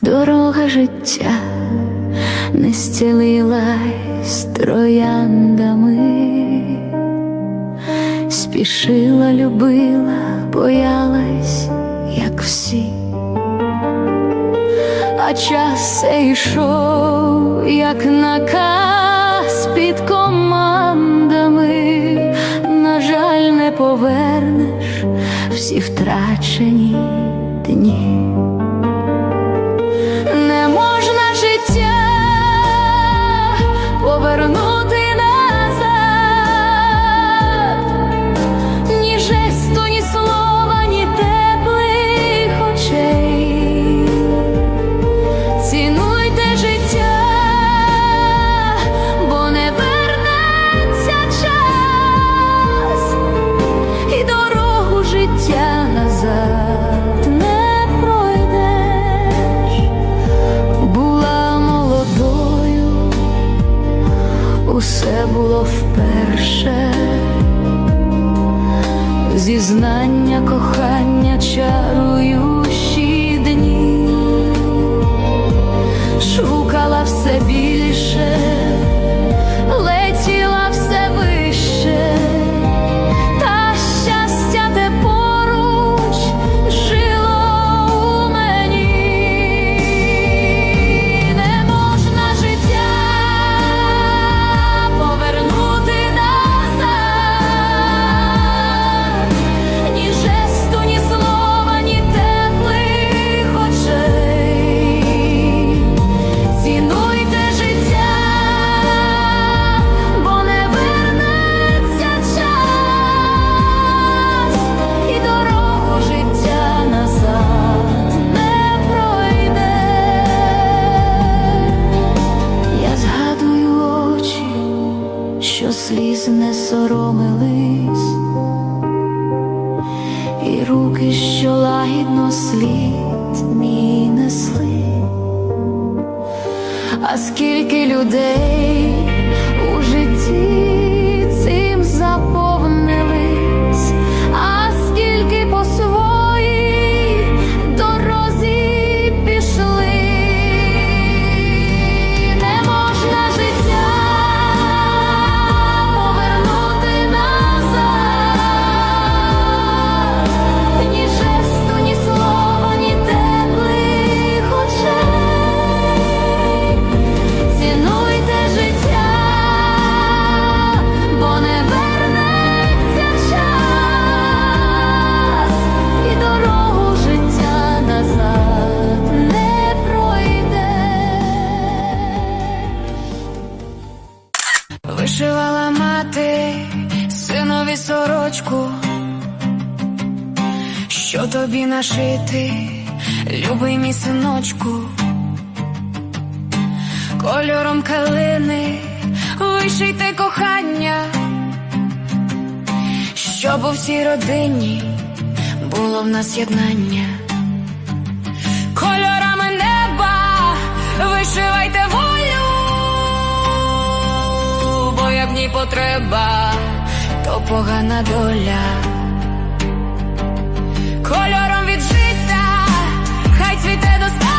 Дорога життя не зцілилась трояндами, спішила, любила, боялась, як всі, а час все йшов, як наказ під командами, на жаль, не повернеш всі втрачені дні. Що тобі нашити, любий мій синочку кольором калини вишийте кохання, щоб у всій родині було в нас єднання. Кольорами неба вишивайте волю, бо як ній потреба, то погана доля. Кольором від життя, хай цвіте достаток,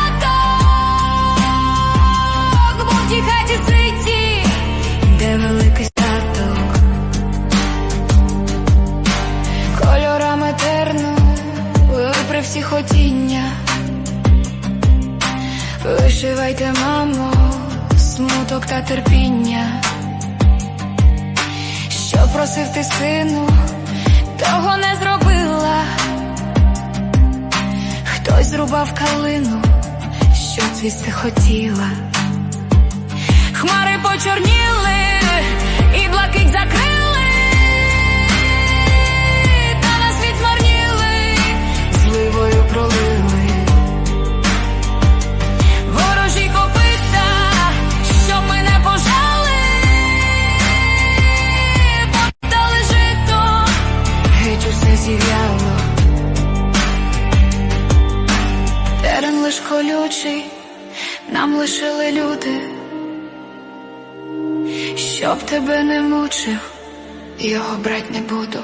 бо в тій хаті де великий статок. Кольорами терну, при всі хотіння. Вишивайте, мамо, смуток та терпіння. Що просив ти сину, того не зробила. Хтось зрубав калину, що цвісти хотіла. Хмари почорніли і блакить закрили, та на світ зливою пролили. Ворожі копита, щоб ми пожали, подали жито, геть зів'яло. Колючий, нам лишили люди, щоб тебе не мучив, його брать не буду.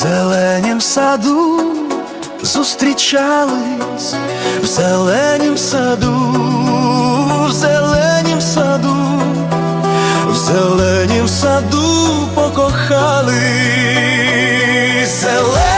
зеленім саду зустрічались в зеленім саду, в зеленім саду, в зеленім саду покохались. Зелен...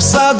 cansado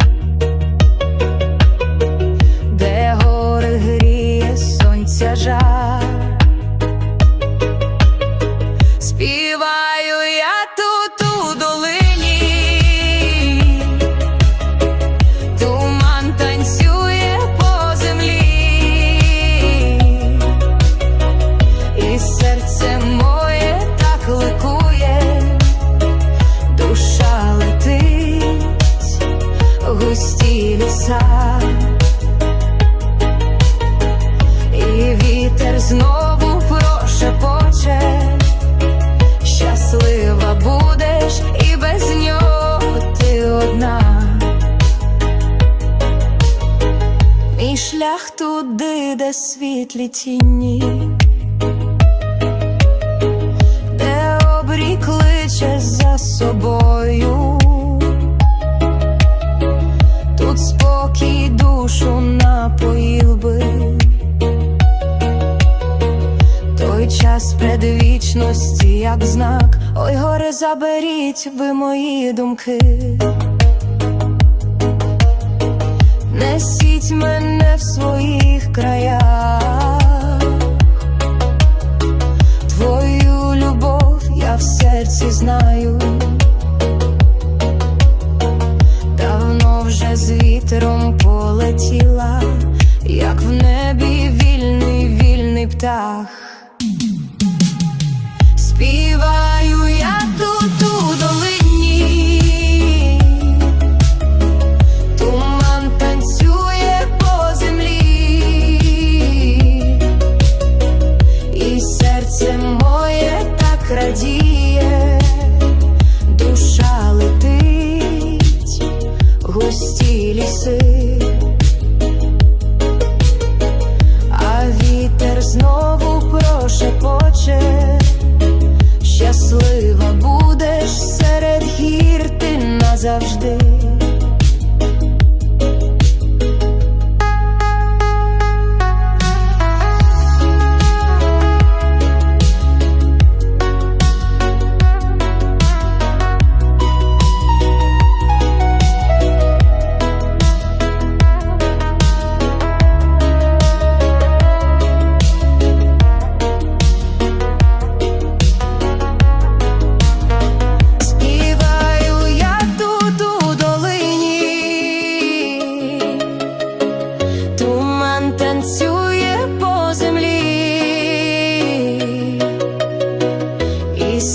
чисті ліса, і вітер знову прошепоче, щаслива будеш, і без нього ти одна. Мій шлях туди, де світлі тіні. Знають ви мої думки, несіть мене в свої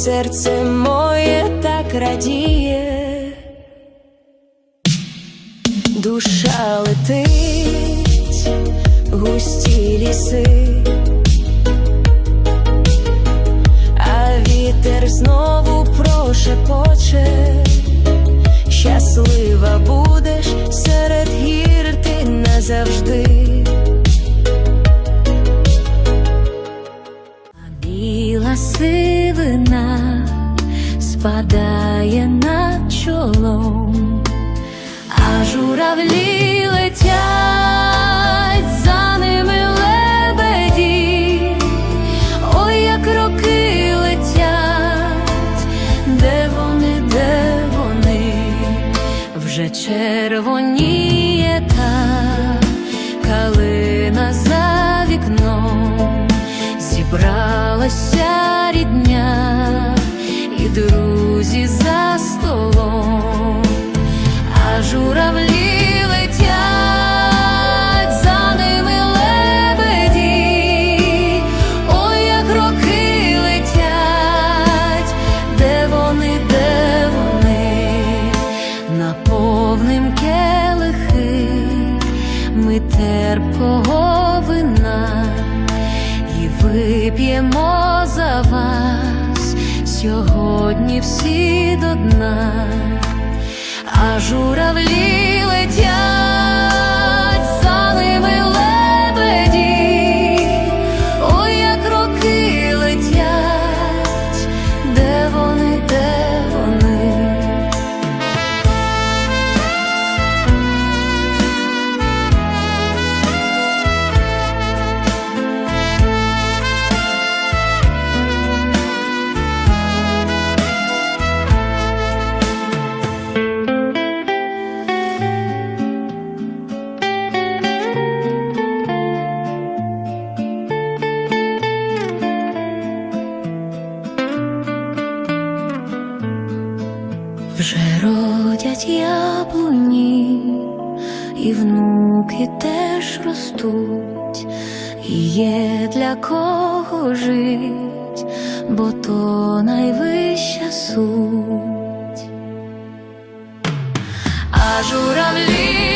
серце моє. вже червоніє та калина за вікном, зібралася рідня і друзі. до дна, а журавлі летять. Родять яблуні, і внуки теж ростуть, і є для кого жить, бо то найвища суть. А журавлі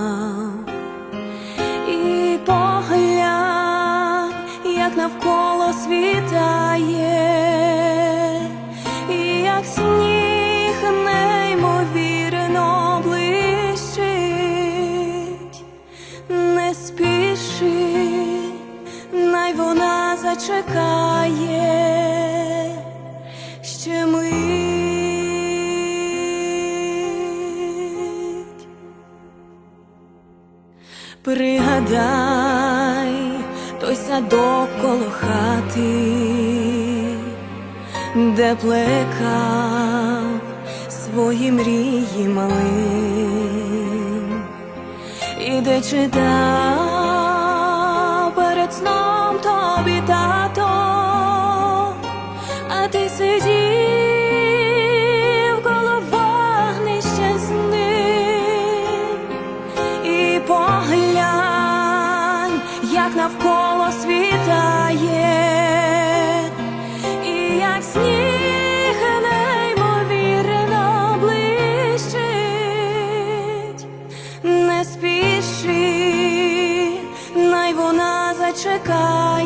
Світає, і як сніг неймовірно блищить, не спіши, най вона зачекає. Ще мить. Пригадай той садок коло хати, де плекав свої мрії малим, і де читав перед сном тобі тато, а ти сидів коло вогнища з ним. І поглянь, як навколо світає, вона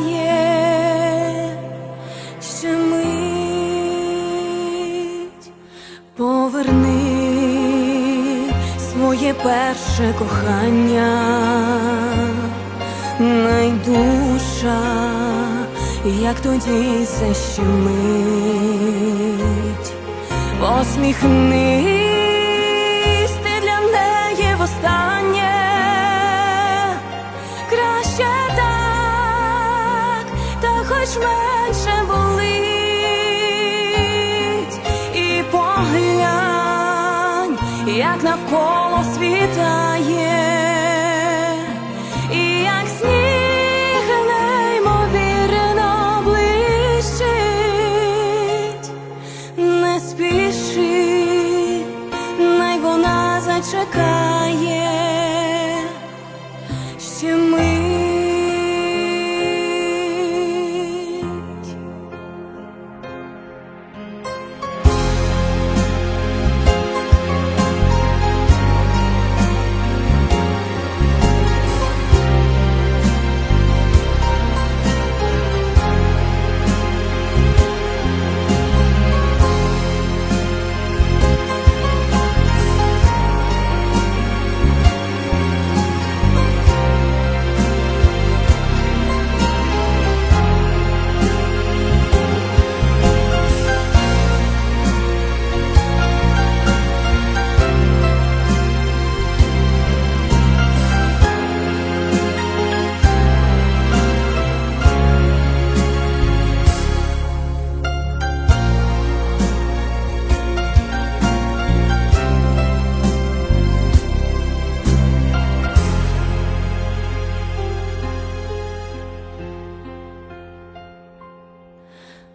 ще мить поверни своє перше кохання, найдуша, як тоді защемить, посміхнись хоч менше болить, і поглянь, як навколо світає,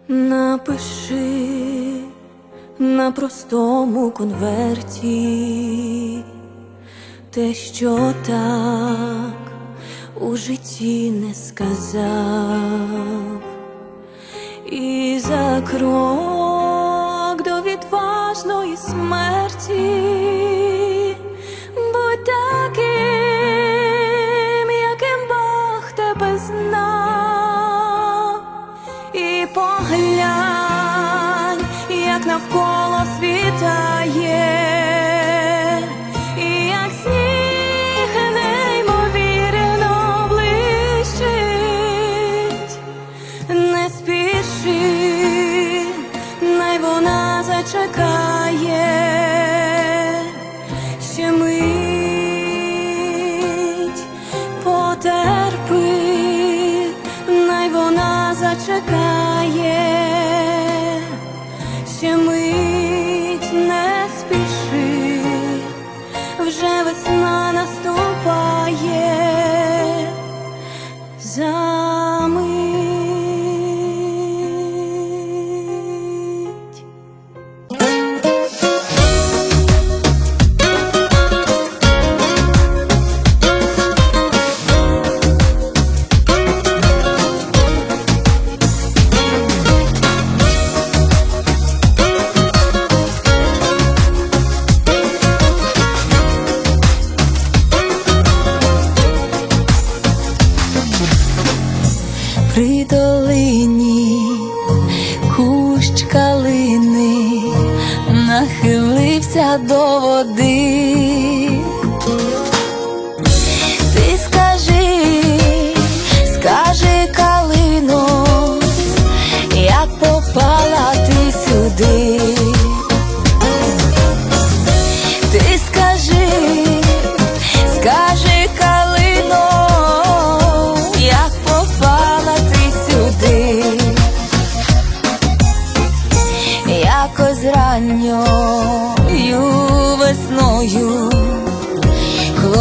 Напиши на простому конверті те, що так у житті не сказав, і за крок до відважної смерті. навколо світає, і як сніг неймовірно блищить, не спіши, най вона зачекає, ще мить потерпи, най вона зачекає.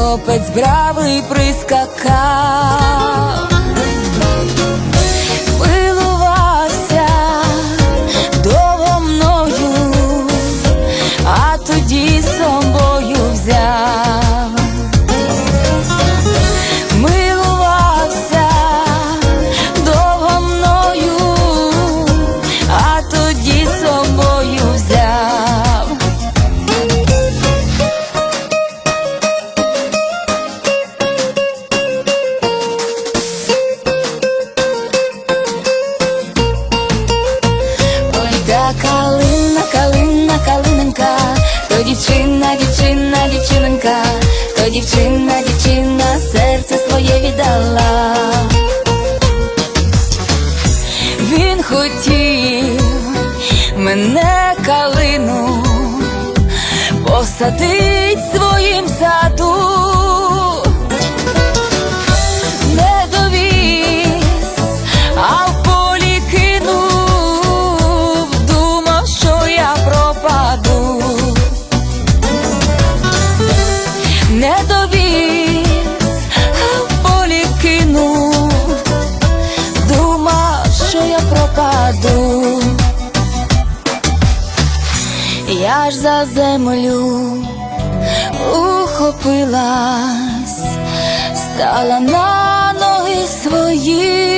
хлопець бравий прискакав. дала, він хотів мене калину посадить своїм саду. аж за землю ухопилась, стала на ноги свої.